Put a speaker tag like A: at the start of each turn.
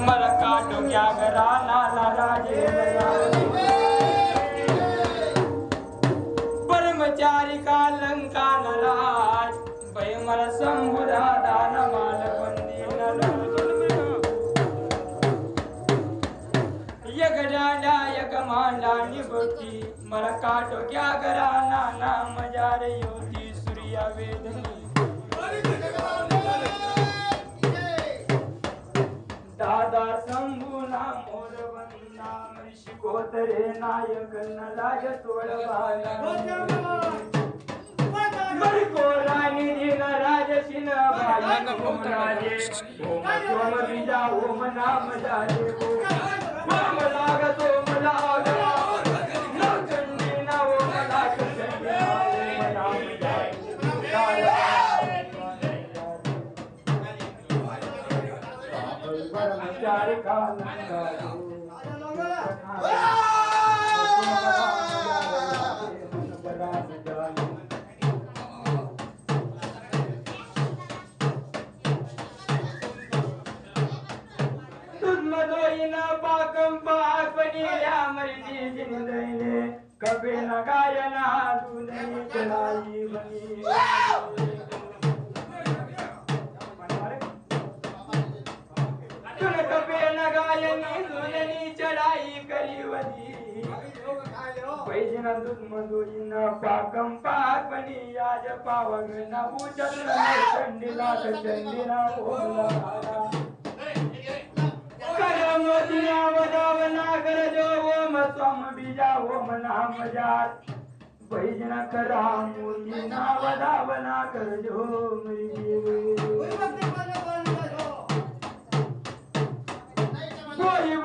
A: मला काटो क्या गरा नाला राजे परमचारी का लंका नराज। भय मला संबुधा दान माल यक डांडा यक मांडा निभती। मला काटो क्या गरा नाना मजार योती सूर्या वेदनी दादा शंभूना मोर वंदा कोतरे नायक नलाय तोडवाला। ओम नाम जाए ओम ब्रह्मचारी का पाकम पाकनी मर्ज़ी जिंदने कबे न गायना दुनी चलाई बनी तुन कबे न गायनी चढ़ाई करी पैजना दूध मधुरीन पाकम पाक आज पावग न उचल चंडीला चंडीला ओला करम दिया वदावना कर जो ओम स्वम बीजा ओम नाम जात। पैजना करा मोती ना वदावना कर जो, मेरी